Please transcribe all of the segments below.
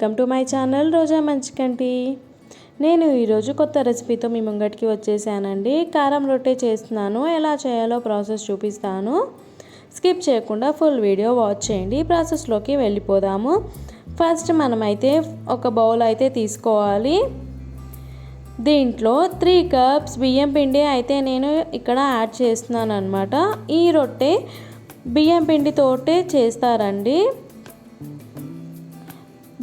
Welcome to my channel Roja Manchikanti. నేను ఈరోజు కొత్త రెసిపీతో మీ ముంగటికి వచ్చేసానండి. కారం రొట్టె చేస్తున్నాను. ఎలా చేయాలో ప్రాసెస్ చూపిస్తాను. స్కిప్ చేయకుండా ఫుల్ వీడియో వాచ్ చేయండి. ప్రాసెస్లోకి వెళ్ళిపోదాము. ఫస్ట్ మనమైతే ఒక బౌల్ అయితే తీసుకోవాలి. దీంట్లో త్రీ కప్స్ బియ్యం పిండి అయితే నేను ఇక్కడ యాడ్ చేస్తున్నాను అనమాట ఈ రొట్టె బియ్యం పిండితోటే చేస్తారండి.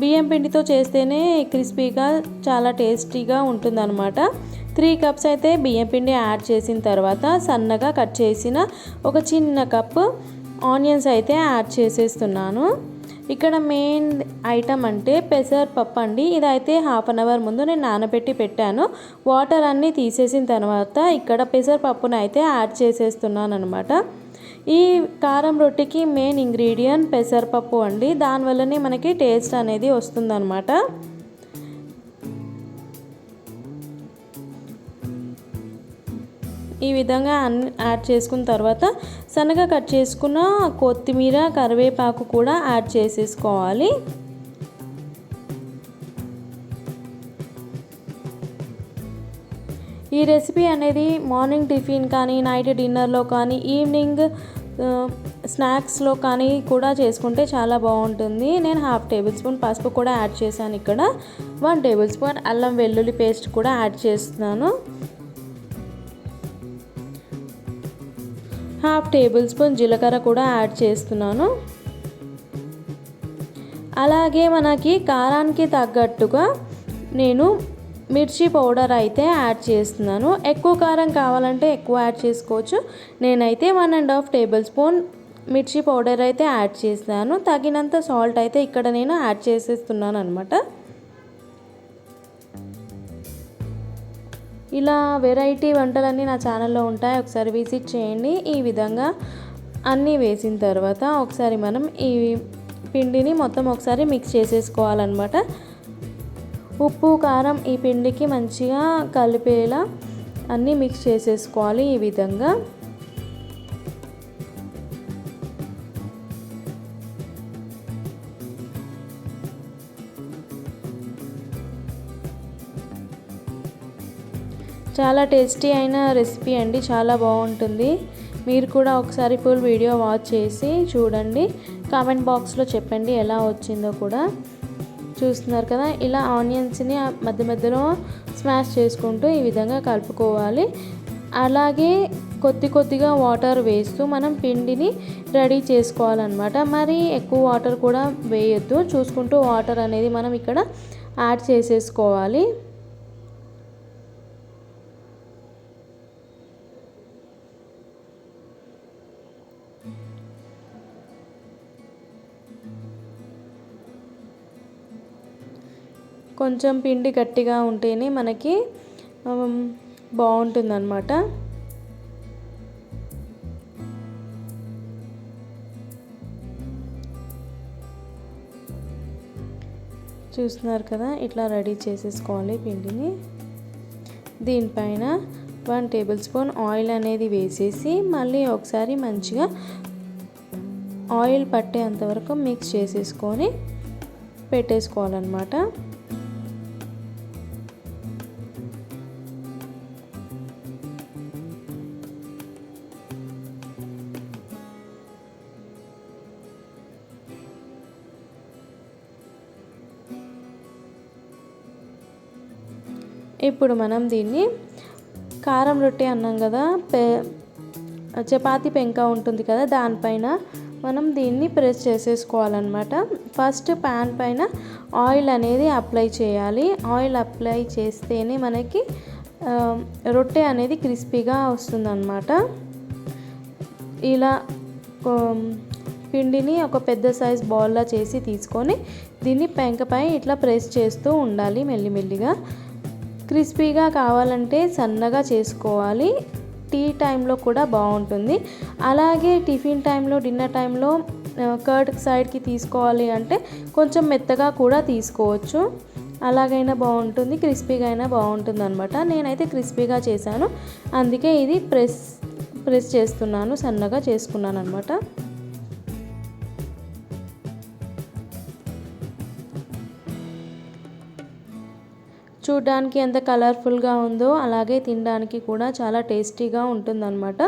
బియ్యం పిండితో చేస్తేనే క్రిస్పీగా చాలా టేస్టీగా ఉంటుందన్నమాట. త్రీ కప్స్ అయితే బియ్యం పిండి యాడ్ చేసిన తర్వాత సన్నగా కట్ చేసిన ఒక చిన్న కప్పు ఆనియన్స్ అయితే యాడ్ చేసేస్తున్నాను. ఇక్కడ మెయిన్ ఐటమ్ అంటే పెసరపప్పు అండి. ఇదైతే హాఫ్ అన్ అవర్ ముందు నేను నానబెట్టి పెట్టాను. వాటర్ అన్నీ తీసేసిన తర్వాత ఇక్కడ పెసరపప్పును అయితే యాడ్ చేసేస్తున్నాను అనమాట ఈ కారం రొట్టెకి మెయిన్ ఇంగ్రీడియంట్ పెసరపప్పు అండి. దానివల్లనే మనకి టేస్ట్ అనేది వస్తుందన్నమాట. ఈ విధంగా అన్ యాడ్ చేసుకున్న తర్వాత సన్నగా కట్ చేసుకున్న కొత్తిమీర కరివేపాకు కూడా యాడ్ చేసేసుకోవాలి. ఈ రెసిపీ అనేది మార్నింగ్ టిఫిన్ కానీ నైట్ డిన్నర్లో కానీ ఈవినింగ్ స్నాక్స్లో కానీ కూడా చేసుకుంటే చాలా బాగుంటుంది. నేను హాఫ్ టేబుల్ స్పూన్ పసుపు కూడా యాడ్ చేశాను ఇక్కడ. వన్ టేబుల్ స్పూన్ అల్లం వెల్లుల్లి పేస్ట్ కూడా యాడ్ చేస్తున్నాను. హాఫ్ టేబుల్ స్పూన్ జీలకర్ర కూడా యాడ్ చేస్తున్నాను. అలాగే మనకి కారానికి తగ్గట్టుగా నేను మిర్చి పౌడర్ అయితే యాడ్ చేస్తున్నాను. ఎక్కువ కారం కావాలంటే ఎక్కువ యాడ్ చేసుకోవచ్చు. నేనైతే one and half tablespoon mirchi powder అయితే యాడ్ చేస్తాను తగినంత సాల్ట్ అయితే ఇక్కడ నేను యాడ్ చేసేస్తున్నాను అనమాట ఇలా వెరైటీ వంటలన్నీ నా ఛానల్లో ఉంటాయి. ఒకసారి విజిట్ చేయండి. ఈ విధంగా అన్నీ వేసిన తర్వాత ఒకసారి మనం ఈ పిండిని మొత్తం ఒకసారి మిక్స్ చేసేసుకోవాలన్నమాట. ఉప్పు కారం ఈ పిండికి మంచిగా కలిపేలా అన్నీ మిక్స్ చేసేసుకోవాలి ఈ విధంగా. చాలా టేస్టీ అయిన రెసిపీ అండి చాలా బాగుంటుంది. మీరు కూడా ఒకసారి ఫుల్ వీడియో వాచ్ చేసి చూడండి. కామెంట్ బాక్స్లో చెప్పండి ఎలా వచ్చిందో కూడా. చూస్తున్నారు కదా ఇలా ఆనియన్స్ని మధ్య మధ్యలో స్మాష్ చేసుకుంటూ ఈ విధంగా కలుపుకోవాలి. అలాగే కొద్ది కొద్దిగా వాటర్ వేస్తూ మనం పిండిని రెడీ చేసుకోవాలన్నమాట. మరి ఎక్కువ వాటర్ కూడా వేయొద్దు. చూసుకుంటూ వాటర్ అనేది మనం ఇక్కడ యాడ్ చేసేసుకోవాలి. కొంచెం పిండి గట్టిగా ఉంటేనే మనకి బాగుంటుందన్నమాట. చూస్తున్నారు కదా ఇట్లా రెడీ చేసేసుకోవాలి పిండిని. దీనిపైన వన్ టేబుల్ స్పూన్ ఆయిల్ అనేది వేసేసి మళ్ళీ ఒకసారి మంచిగా ఆయిల్ పట్టేంతవరకు మిక్స్ చేసేసుకొని పెట్టేసుకోవాలన్నమాట. ఇప్పుడు మనం దీన్ని కారం రొట్టె అన్నాం కదా పె చపాతీ పెంక ఉంటుంది కదా దానిపైన మనం దీన్ని ప్రెస్ చేసేసుకోవాలన్నమాట. ఫస్ట్ ప్యాన్ పైన ఆయిల్ అనేది అప్లై చేయాలి. ఆయిల్ అప్లై చేస్తేనే మనకి రొట్టె అనేది క్రిస్పీగా వస్తుందన్నమాట. ఇలా పిండిని ఒక పెద్ద సైజ్ బాల్లా చేసి తీసుకొని దీన్ని పెంకపై ఇట్లా ప్రెస్ చేస్తూ ఉండాలి మెల్లిమెల్లిగా. క్రిస్పీగా కావాలంటే సన్నగా చేసుకోవాలి. టీ టైంలో కూడా బాగుంటుంది. అలాగే టిఫిన్ టైంలో డిన్నర్ టైంలో కర్డ్ సైడ్కి తీసుకోవాలి అంటే కొంచెం మెత్తగా కూడా తీసుకోవచ్చు. అలాగైనా బాగుంటుంది క్రిస్పీగా అయినా బాగుంటుంది అనమాట నేనైతే క్రిస్పీగా చేశాను. అందుకే ఇది ప్రెస్ ప్రెస్ చేస్తున్నాను సన్నగా చేసుకున్నాను అనమాట చూడ్డానికి ఎంత కలర్ఫుల్గా ఉందో అలాగే తినడానికి కూడా చాలా టేస్టీగా ఉంటుందన్నమాట.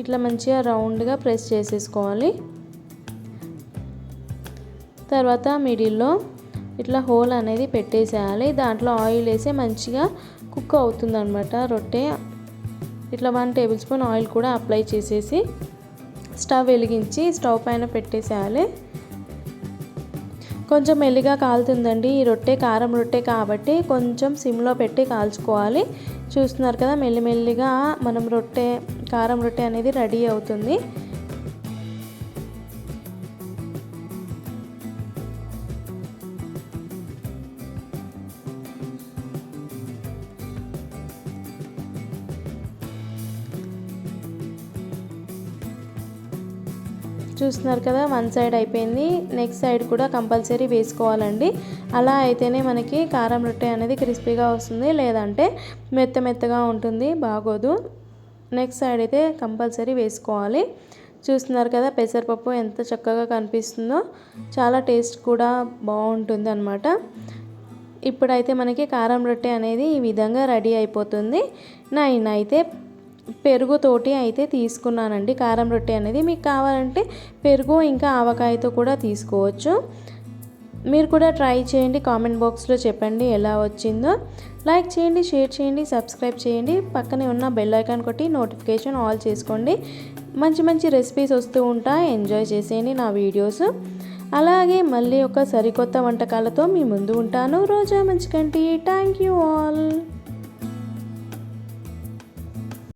ఇట్లా మంచిగా రౌండ్గా ప్రెస్ చేసేసుకోవాలి. తర్వాత మిడిల్లో ఇట్లా హోల్ అనేది పెట్టేసేయాలి. దాంట్లో ఆయిల్ వేసి మంచిగా కుక్ అవుతుందన్నమాట రొట్టె. ఇట్లా వన్ టేబుల్ స్పూన్ ఆయిల్ కూడా అప్లై చేసేసి స్టవ్ వెలిగించి స్టవ్ పైన పెట్టేసేయాలి. కొంచెం మెల్లిగా కాలుతుందండి. ఈ రొట్టె కారం రొట్టె కాబట్టి కొంచెం సిమ్లో పెట్టి కాల్చుకోవాలి. చూస్తున్నారు కదా మెల్లిమెల్లిగా మనం రొట్టె కారం రొట్టె అనేది రెడీ అవుతుంది. చూస్తున్నారు కదా వన్ సైడ్ అయిపోయింది. నెక్స్ట్ సైడ్ కూడా కంపల్సరీ వేసుకోవాలండి. అలా అయితేనే మనకి కారం రొట్టె అనేది క్రిస్పీగా వస్తుంది. లేదంటే మెత్త మెత్తగా ఉంటుంది బాగోదు. నెక్స్ట్ సైడ్ అయితే కంపల్సరీ వేసుకోవాలి. చూస్తున్నారు కదా పెసరపప్పు ఎంత చక్కగా కనిపిస్తుందో. చాలా టేస్ట్ కూడా బాగుంటుంది అనమాట ఇప్పుడైతే మనకి కారం రొట్టె అనేది ఈ విధంగా రెడీ అయిపోతుంది. అయితే పెరుగుతోటి అయితే తీసుకున్నానండి. కారం రొట్టె అనేది మీకు కావాలంటే పెరుగు ఇంకా ఆవకాయతో కూడా తీసుకోవచ్చు. మీరు కూడా ట్రై చేయండి. కామెంట్ బాక్స్లో చెప్పండి ఎలా వచ్చిందో. లైక్ చేయండి షేర్ చేయండి సబ్స్క్రైబ్ చేయండి. పక్కనే ఉన్న బెల్ ఐకాన్ కొట్టి నోటిఫికేషన్ ఆల్ చేసుకోండి. మంచి మంచి రెసిపీస్ వస్తూ ఉంటాయి ఎంజాయ్ చేసేయండి నా వీడియోస్. అలాగే మళ్ళీ ఒక సరికొత్త వంటకాలతో మీ ముందు ఉంటాను. Roja Manchikanti. Thank you all.